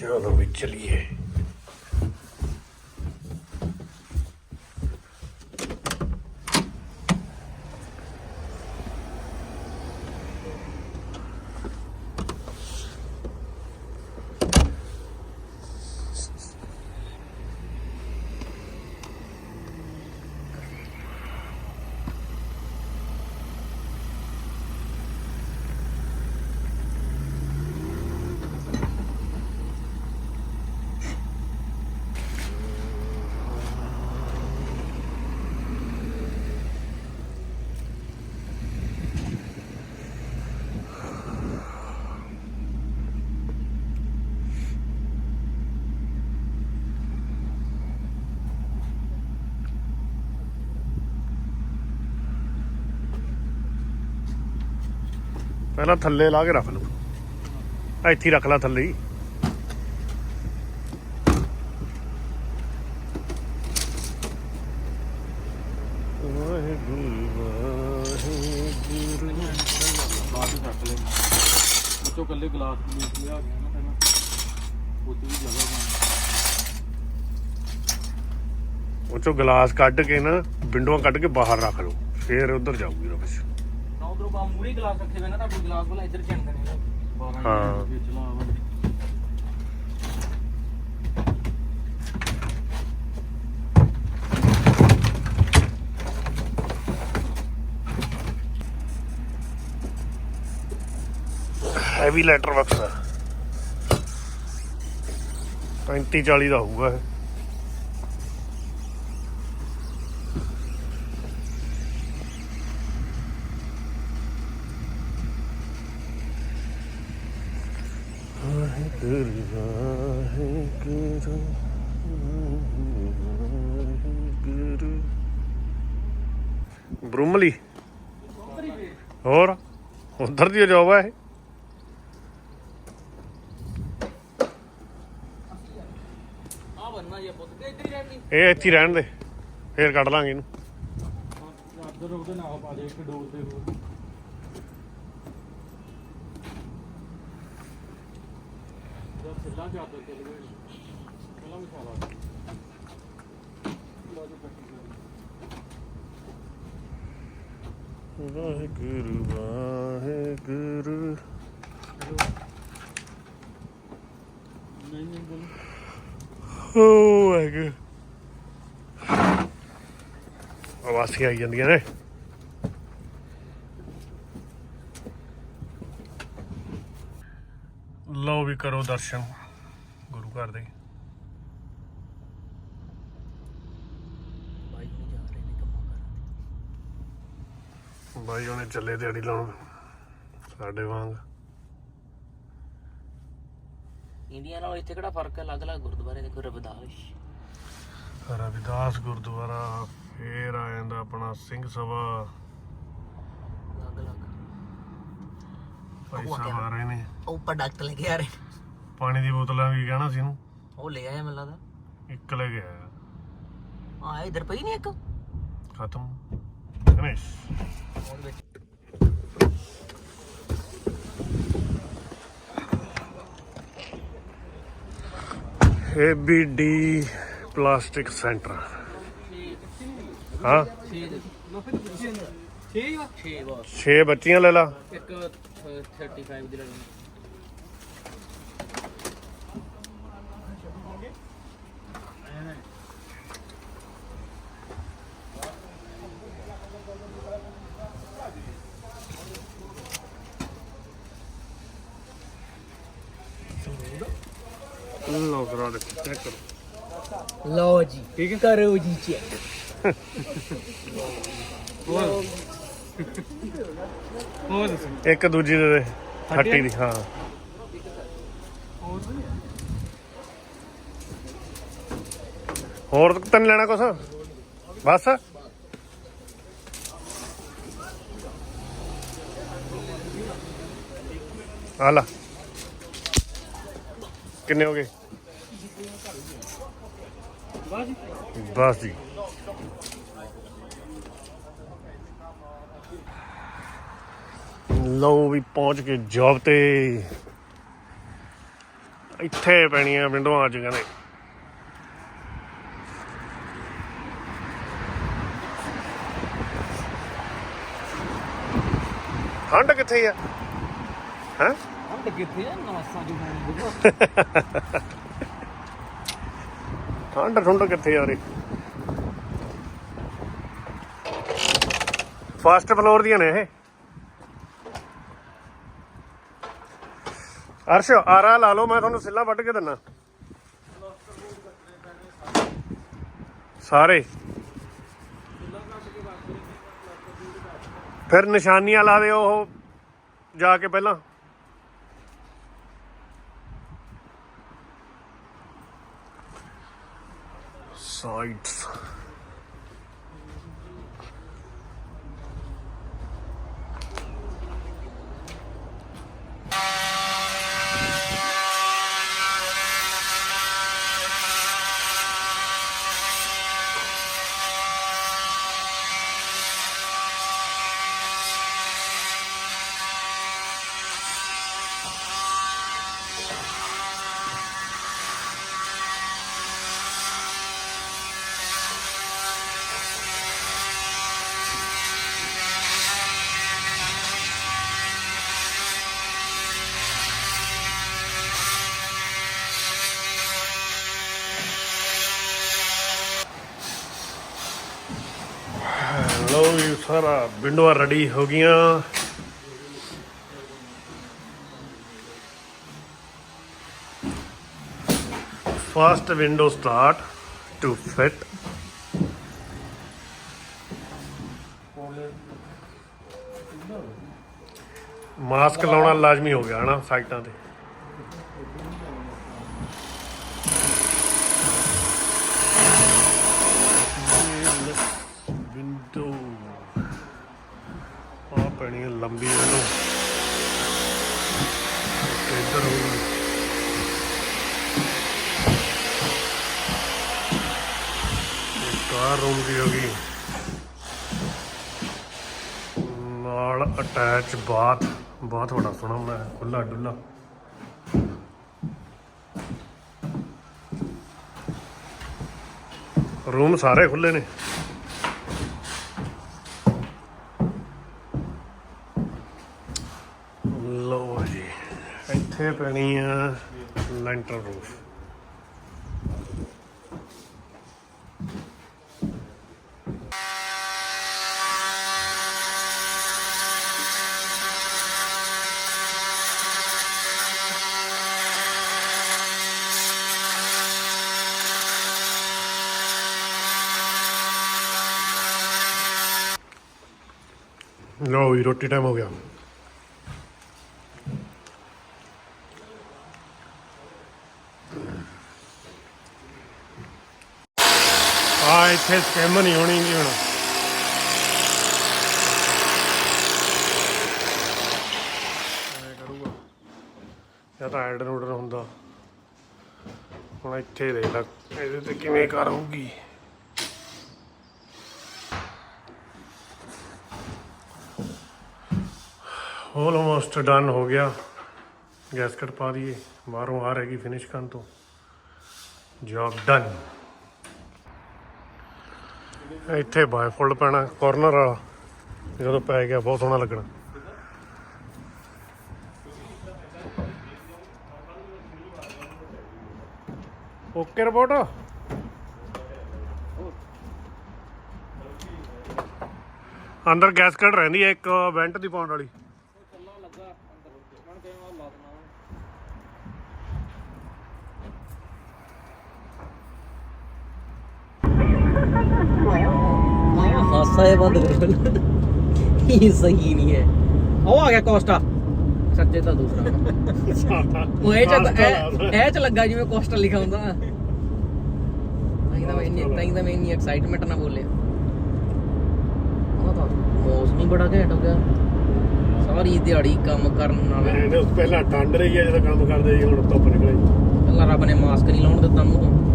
ਚਲੋ ਵੀ ਚਲੀਏ। ਪਹਿਲਾਂ ਥੱਲੇ ਲਾ ਕੇ ਰੱਖ ਲਓ। ਇੱਥੇ ਰੱਖ ਲਾ ਥੱਲੇ ਹੀ। ਵਾਹਿਗੁਰੂ ਵਾਹਿਗੁਰੂ। ਬਾਅਦ ਵਿੱਚ ਰੱਖ ਲੈ ਉੱਚੋਂ ਕੱਲੇ ਗਲਾਸ ਪਲੇਟ ਲਿਆ ਗਿਆ ਨਾ ਪਹਿਲਾਂ ਉੱਥੇ ਵੀ ਜਗ੍ਹਾ ਬਣ ਉਹ ਚੋਂ ਗਲਾਸ ਕੱਢ ਕੇ ਨਾ ਵਿੰਡੋਆਂ ਕੱਢ ਕੇ ਬਾਹਰ ਰੱਖ ਲਓ। ਫੇਰ ਉਧਰ ਜਾਊਗੀ ਰਬਸ਼ ਨਾ ਉਧਰੋਂ ਗਲਾਸ ਰੱਖੇ ਹੋਏ ਨਾ ਤੁਹਾਡੇ ਗਲਾਸ ਵਾਲਾ ਇੱਧਰ ਚੰਦੇ ਨੇ। ਹਾਂ। ਹੈਵੀ ਲੈਟਰ ਬਾਕਸ ਆ। 35 40 ਦਾ ਹੋਊਗਾ ਇਹ। ਵਾਹਿਗੁਰੂ ਵਾਹਿਗੁਰੂ ਵਾਹਿਗੁਰੂ ਬ੍ਰਹਮਲੀ ਹੋਰ? ਉਧਰ ਦੀ ਜੋਬ ਹੈ ਇਹ। ਇੱਥੇ ਰਹਿਣ ਦੇ। ਫੇਰ ਕੱਢ ਲਾਂਗੇ ਇਹਨੂੰ ਚਾਦਰ ਉਹਦੇ ਨਾਲ ਪਾ ਦੇ ਇੱਕ ਡੋਰ ਤੇ ਹੋਰ ਜਦ ਸਿੱਧਾ ਚਾਦਰ ਚੱਲ ਗਏ ਪਹਿਲਾਂ ਮਸਾਲਾ ਲੋ ਵਾਹਿਗੁਰੂ ਵਾਹਿਗੁਰੂ। ਨਹੀਂ ਨਹੀਂ ਬੋਲ ਓ ਵਾਹਿਗੁਰੂ ਆਵਾਸੀਆਂ ਆਈ ਜਾਂਦੀਆਂ ਨੇ ਲਓ ਵੀ ਕਰੋ ਦਰਸ਼ਨ ਗੁਰੂ ਘਰ ਦੇ। ਬਾਈ ਨੂੰ ਜਾ ਰਹੇ ਨੇ ਕੰਮਾਂ ਕਰਨ ਬਾਈ ਉਹਨੇ ਚੱਲੇ ਦਿਹਾੜੀ ਲਾਉਣ ਸਾਡੇ ਵਾਂਗ। ਇੰਡੀਆ ਨਾਲ ਇੱਥੇ ਕਿਹੜਾ ਫ਼ਰਕ ਹੈ? ਅਲੱਗ-ਅਲੱਗ ਗੁਰਦੁਆਰੇ ਦੇਖੋ ਰਵਿਦਾਸ। ਰਵਿਦਾਸ ਗੁਰਦੁਆਰਾ ਫੇਰ ਆ ਜਾਂਦਾ ਆਪਣਾ ਸਿੰਘ ਸਭਾ। ਅਲੱਗ-ਅਲੱਗ। ਭਾਈ ਸਾਹਿਬ। ਆ ਰਹੇ ਨੇ। ਉਹ ਪ੍ਰੋਡਕਟ ਲੈ ਕੇ ਆ ਰਹੇ ਪਾਣੀ ਦੀ ਬੋਤਲਾਂ ਵੀ ਕਹਿਣਾ ਸੀ ਇਹਨੂੰ। ਉਹ ਲੈ ਆਇਆ ਮੈਨੂੰ ਲੱਗਦਾ। ਇੱਕ ਲੈ ਗਿਆ ਆ ਇਧਰ ਪਈ ਨਹੀਂ ਇੱਕ? ਖਤਮ। ਗਣੇਸ਼ ਉਹਦੇ ਵਿੱਚ। A B D plastic centre ਹਾਂ? 6 ਦੇ 6 ਵਾ 6 ਬਸ 6 ਬੱਚੀਆਂ ਲੈ ਲਾ। ਇੱਕ ਅ, 35 ਦੀ ਲੱਗਣੀ ਲਓ ਕਰਾ ਦੇ ਚੈੱਕ ਕਰੋ। ਲਓ ਜੀ ਠੀਕ ਕਰੋ ਜੀ ਚੈੱਕ ਹੋਰ? ਦੱਸੋ? ਇੱਕ ਦੂਜੀ ਦੇ ਦੇ 30 ਦੀ ਹਾਂ। ਹੋਰ ਤਾਂ ਨਹੀਂ ਲੈਣਾ ਕੁਛ? ਬਸ। ਆ ਲਾ। ਕਿੰਨੇ ਹੋ ਗਏ? ਬਸ ਜੀ। ਲਓ ਵੀ ਪਹੁੰਚ ਕੇ ਜੌਬ ਤੇ। ਇੱਥੇ ਪੈਣੀਆਂ ਵਿੰਡੋਆਂ ਅੱਜ ਕਹਿੰਦੇ। ਠੰਡ ਕਿੱਥੇ ਆ? ਹੈ? ਹਮ ਕਿੱਥੇ ਆ? ਨਵਾਸਾ ਜੋ ਠੰਡ ਠੰਡ ਕਿੱਥੇ ਆ ਰਹੀ ਫਸਟ ਫਲੋਰ ਦੀਆਂ ਨੇ ਇਹ। ਅਰਸ਼, ਆਰਾ ਲਾ ਲਓ, ਮੈਂ ਤੁਹਾਨੂੰ ਸਿੱਲਾ ਵੱਢ ਕੇ ਦਿੰਨਾ। ਸਾਰੇ। ਫਿਰ ਨਿਸ਼ਾਨੀਆਂ ਲਾ ਦਿਓ ਉਹ ਜਾ ਕੇ ਪਹਿਲਾਂ। sides. ਲੋ ਜੀ, ਸਾਰਾ ਵਿੰਡੋਆਂ ਰੈਡੀ ਹੋ ਗਈਆਂ। First window start to fit mask ਲਾਉਣਾ ਲਾਜ਼ਮੀ ਹੋ ਗਿਆ ਹਨਾ ਸਾਈਟਾਂ ਤੇ ਵਿੰਡੋ ਆ ਪੈਣੀ ਹੈ ਲੰਬੀ ਵਿੰਡੋ ਇੱਧਰ ਹੋ ਗਈ ਕਾਰ ਰੂਮ ਦੀ ਹੋ ਗਈ। ਨਾਲ ਅਟੈਚ ਬਾਥ ਬਹੁਤ ਵੱਡਾ ਸੋਹਣਾ ਮੈਂ ਖੁੱਲਾ ਡੁੱਲਾ ਰੂਮ ਸਾਰੇ ਖੁੱਲੇ ਨੇ। ਲੋ ਜੀ, ਇੱਥੇ ਪੈਣੀ ਆ ਲੈਂਟਰ ਰੂਫ ਲੋ ਰੋਟੀ ਟਾਈਮ ਹੋ ਗਿਆ। ਆ ਇੱਥੇ ਸਕੈਮ ਨਹੀਂ ਹੋਣੀ ਨਹੀਂ ਹੁਣ। ਕਰੂਗਾ। ਜਾਂ ਤਾਂ ਐਡ ਨੋਡਰ ਹੁੰਦਾ। ਹੁਣ ਇੱਥੇ ਦੇਖ ਲੈ, ਇਹਦੇ ਤੇ ਕਿਵੇਂ ਕਰੂਗੀ ਆਲਮੋਸਟ ਡਨ ਹੋ ਗਿਆ। ਗੈਸਕਟ ਪਾ ਦਈਏ। ਬਾਹਰੋਂ ਆ ਰਹੇਗੀ ਫਿਨਿਸ਼ ਕਰਨ ਤੋਂ। ਜੌਬ ਡਨ ਇੱਥੇ ਬਾਇਫੋਲਡ ਪੈਣਾ ਕਾਰਨਰ ਵਾਲਾ। ਜਦੋਂ ਪੈ ਗਿਆ, ਬਹੁਤ ਸੋਹਣਾ ਲੱਗਣਾ। ਓਕੇ ਰਿਪੋਰਟ ਅੰਦਰ ਗੈਸਕਟ ਰਹਿੰਦੀ ਹੈ, ਇੱਕ ਵੈਂਟ ਦੀ ਪਾਉਣ ਵਾਲੀ ਕੱਲਾ ਲੱਗਾ ਅੰਦਰ ਮਨ ਕਿਵੇਂ ਲਾ ਦੇਣਾ ਹਾਸਾ ਇਹ ਬੰਦ ਕਰੋ ਇਹ ਸਹੀ ਨਹੀਂ ਹੈ। ਉਹ ਆ ਗਿਆ ਕੋਸਟਾ। ਸੱਚੇ ਤਾਂ ਦੂਸਰਾ। ਉਹ ਇਹ ਚ ਇਹ- ਇਹ ਚ ਲੱਗਾ ਜਿਵੇਂ ਕੋਸਟਾ ਲਿਖਾ ਹੁੰਦਾ। ਤਾਂ ਹੀ ਤਾਂ ਮੈਂ ਇੰਨੀ ਤਾਂ ਹੀ ਤਾਂ ਮੈਂ ਇੰਨੀ ਐਕਸਾਈਟਮੈਂਟ ਨਾਲ ਬੋਲਿਆ। ਉਹ ਤਾਂ ਮੌਸਮ ਹੀ ਬੜਾ ਘੈਂਟ ਹੋ ਗਿਆ। ਸਾਰੀ ਦਿਹਾੜੀ ਕੰਮ ਕਰਨ ਨਾਲ। ਇਹਨੇ ਪਹਿਲਾਂ ਠੰਡ ਰਹੀ ਹੈ ਜਦੋਂ ਕੰਮ ਕਰਦੇ ਸੀ ਹੁਣ ਧੁੱਪ ਨਿਕਲੇ। ਅੱਲਾ ਰੱਬ ਨੇ ਮਾਸਕ ਨਹੀਂ ਲਾਉਣ ਦਿੱਤਾ ਮੂੰਹ ਤੋਂ।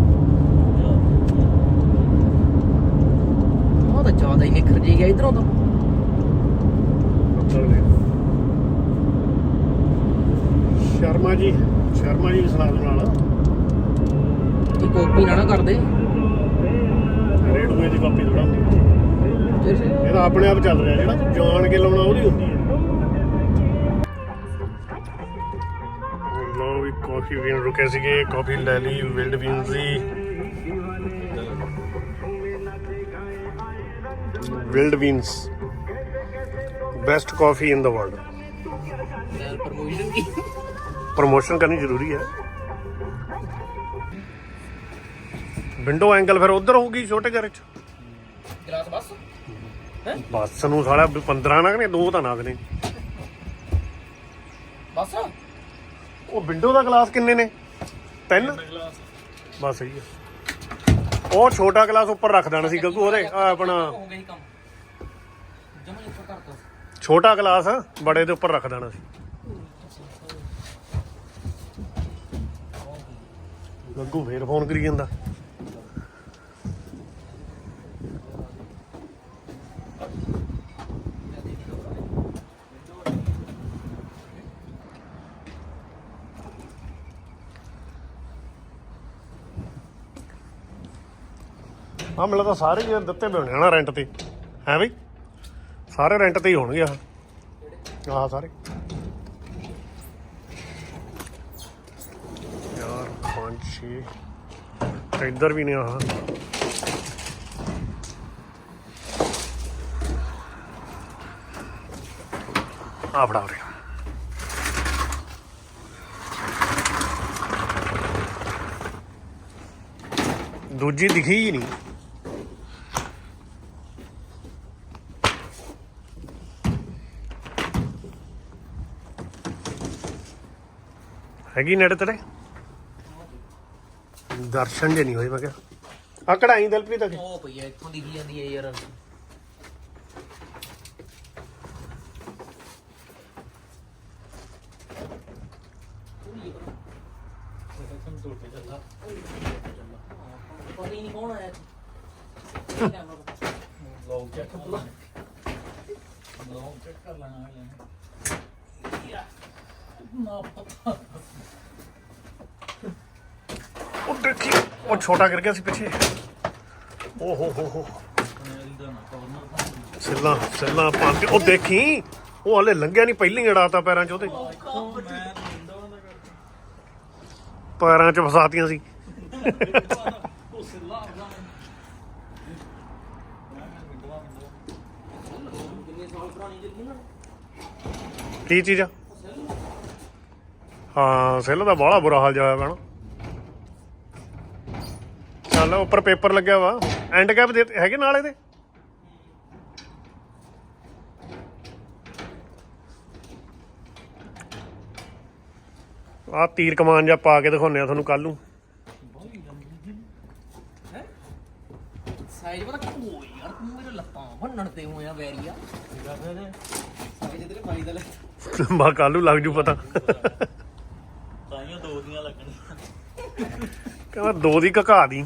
ਉਹ ਤਾਂ ਜ਼ਿਆਦਾ ਹੀ ਨਿਖਰ ਜੀ ਗਿਆ ਇਧਰੋਂ ਤਾਂ। ਸ਼ਰਮਾ ਜੀ ਸ਼ਰਮਾ ਜੀ ਸਲਾਦ ਨਾਲ ਇਹ ਕਾਪੀ ਨਾ ਨਾ ਕਰਦੇ ਰੇਡੂਏ ਦੀ ਕਾਪੀ ਥੋੜਾ ਹੁੰਦੀ ਇਹ ਤਾਂ ਆਪਣੇ ਆਪ ਚੱਲ ਰਿਹਾ ਜਿਹੜਾ ਤੂੰ ਜਾਣ ਕੇ ਲਾਉਣਾ ਉਹਦੀ ਹੁੰਦੀ ਹੈ ਲੋ ਵੀ ਕਾਫੀ ਪੀਣ ਰੁਕੇ ਸੀਗੇ ਕਾਫੀ ਲੈ ਲਈ wild beans the wild beans best coffee in the world promotion Ki promotion ਕਰਨੀ ਜ਼ਰੂਰੀ ਹੈ ਵਿੰਡੋ ਐਂਗਲ ਫਿਰ ਉਧਰ ਹੋਊਗੀ ਛੋਟੇ ਘਰ ਚ ਗਲਾਸ ਬਸ ਬੱਸ ਨੂੰ ਸਾਲਾ 15 ਨਾ ਨੇ ਦੋ ਤਾਂ ਨਾ ਨੇ ਬਸ ਉਹ ਵਿੰਡੋ ਦਾ ਗਲਾਸ ਕਿੰਨੇ ਨੇ ਤਿੰਨ ਬਸ ਸਹੀ ਹੈ ਉਹ ਛੋਟਾ ਗਲਾਸ ਉੱਪਰ ਰੱਖ ਦੇਣਾ ਸੀ ਗੱਗੂ ਉਹਦੇ ਆਹ ਆਪਣਾ। ਹੋ ਕੰਮ। ਜਮਾ ਛੋਟਾ ਗਲਾਸ ਬੜੇ ਦੇ ਉੱਪਰ ਰੱਖ ਦੇਣਾ ਸੀ। ਗੱਗੂ ਫੇਰ ਫੋਨ ਕਰੀ ਜਾਂਦਾ। ਆ ਮਿਲਾ ਤਾਂ ਸਾਰੇ ਹੀ ਦਿੱਤੇ ਪਏ ਹੋਣੇ ਆ ਨਾ ਰੈਂਟ ਤੇ। ਹੈ ਬਈ ਸਾਰੇ ਰੈਂਟ ਤੇ ਹੀ ਹੋਣਗੇ ਆ ਆਹ ਸਾਰੇ। ਯਾਰ ਪੰਜ ਛੇ ਤੇ ਇੱਧਰ ਵੀ ਨੇ ਆਹ। ਆ ਫੜਾ ਰਿਹਾ ਦੂਜੀ ਦਿਖੀ ਹੀ ਨਹੀਂ। ਹੈਗੀ ਨੇੜੇ ਤੇਰੇ ਦਰਸ਼ਨ ਜੇ ਨਹੀਂ ਹੋਏ ਮੈਂ ਕਿਹਾ। ਆ ਕਢਾਈ ਦਲਪ੍ਰੀਤ ਅਗੇ ਉਹ ਪਈ ਐ ਇੱਥੋਂ ਦਿਖੀ ਜਾਂਦੀ ਐ ਯਾਰ? ਪਤਾ ਹੀ ਨਹੀਂ ਕੌਣ ਆਇਆ ਲੋਕ ਚੈੱਕ ਕਰ ਲੈਣਾ ਲੋਕ ਚੈੱਕ ਕਰ ਪਤਾ ਉਹ ਦੇਖੀ, ਉਹ ਛੋਟਾ ਕਰ ਗਿਆ ਸੀ ਪਿੱਛੇ। ਓ ਹੋ ਹੋ ਹੋ। ਸਿੱਲਾ ਸਿੱਲਾ ਪਾ ਕੇ ਉਹ ਦੇਖੀ, ਉਹ ਹਲੇ ਲੰਘਿਆ ਨਹੀਂ, ਪਹਿਲਾਂ ਹੀ ਅੜਾਤਾ ਪੈਰਾਂ 'ਚ ਉਹਦੇ। ਪੈਰਾਂ 'ਚ ਫਸਾਤੀਆਂ ਸੀ। ਕਰਦਾ ਉਹ ਸਿੱਲਾ ਆਪਣਾ ਮੈਂ ਵਿੰਡੋ ਵਿੰਡੋ ਕਿੰਨੇ ਸਾਲ ਪੁਰਾਣੀ ਜੱਗੀ ਨਾ ਕੀ ਚੀਜ਼ ਆ ਹਾਂ ਸਿੱਲ ਦਾ ਬਾਹਲਾ ਬੁਰਾ ਹਾਲ ਜਾਇਆ ਪੈਣਾ ਚੱਲ ਉੱਪਰ ਪੇਪਰ ਲੱਗਿਆ ਵਾ। ਐਂਡ ਕੈਪ ਦੇ ਹੈਗੇ ਨਾਲ ਇਹਦੇ? ਆ ਤੀਰ ਕਮਾਨ ਜਾਂ ਪਾ ਕੇ ਦਿਖਾਉਂਦੇ ਆ ਤੁਹਾਨੂੰ ਕੱਲ ਨੂੰ। ਸਾਈਜ਼ ਪਤਾ ਕੋਈ ਯਾਰ ਤੂੰ ਮੇਰੇ ਲੱਤਾਂ ਭੰਨਣ ਤੇ ਹੋਇਆ ਵੈਰੀਆ। ਸਾਈਜ਼ ਤੇਰੇ ਭਾਈ ਦਾ ਲੈ ਬਾ ਕੱਲ ਨੂੰ ਲੱਗ ਜੂ ਪਤਾ। ਦੋ ਦੀਆਂ ਲੱਗਣੀਆਂ। ਕਹਿੰਦਾ ਦੋ ਦੀ ਘਕਾ ਦੀ।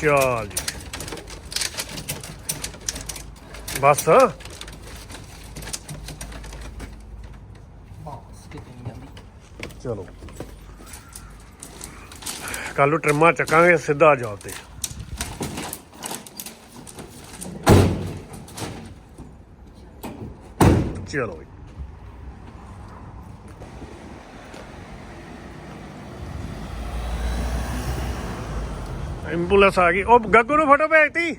ਚੱਲ ਜੀ। ਬਸ। ਬਾਸ ਕਿਤੇ ਨਹੀਂ ਜਾਂਦੀ। ਚਲੋ। ਕੱਲ ਨੂੰ ਟ੍ਰਿਮਾਂ ਚੱਕਾਂਗੇ ਸਿੱਧਾ ਜੌਬ ਤੇ ਚਲੋ ਜੀ। ਐਂਬੂਲੈਂਸ ਆ ਗਈ। ਉਹ ਗੱਗੂ ਨੂੰ ਫੋਟੋ ਭੇਜਤੀ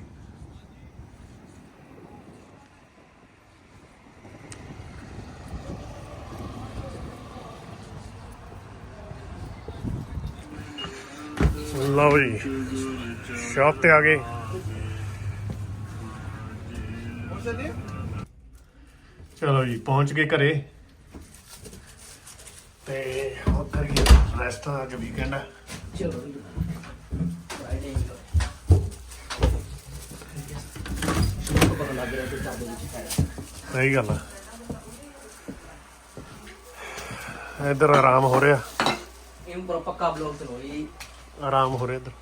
ਲਓ ਜੀ ਸ਼ਾਪ ਤੇ ਆ ਗਏ। ਚਲੋ ਜੀ ਪਹੁੰਚ ਗਏ ਘਰੇ। ਤੇ ਹੁਣ ਕਰੀਏ ਰੈਸਟ ਅੱਜ ਵੀਕਐਂਡ ਹੈ ਚਲੋ ਫਰਾਈਡੇ ਹੈ ਸਹੀ ਗੱਲ ਹੈ ਇੱਧਰ ਆਰਾਮ ਹੋ ਰਿਹਾ। ਇਹ ਪੱਕਾ ਬਲੌਗ ਚਲੋ ਇਹ ਆਰਾਮ ਹੋ ਰਿਹਾ ਇੱਧਰ।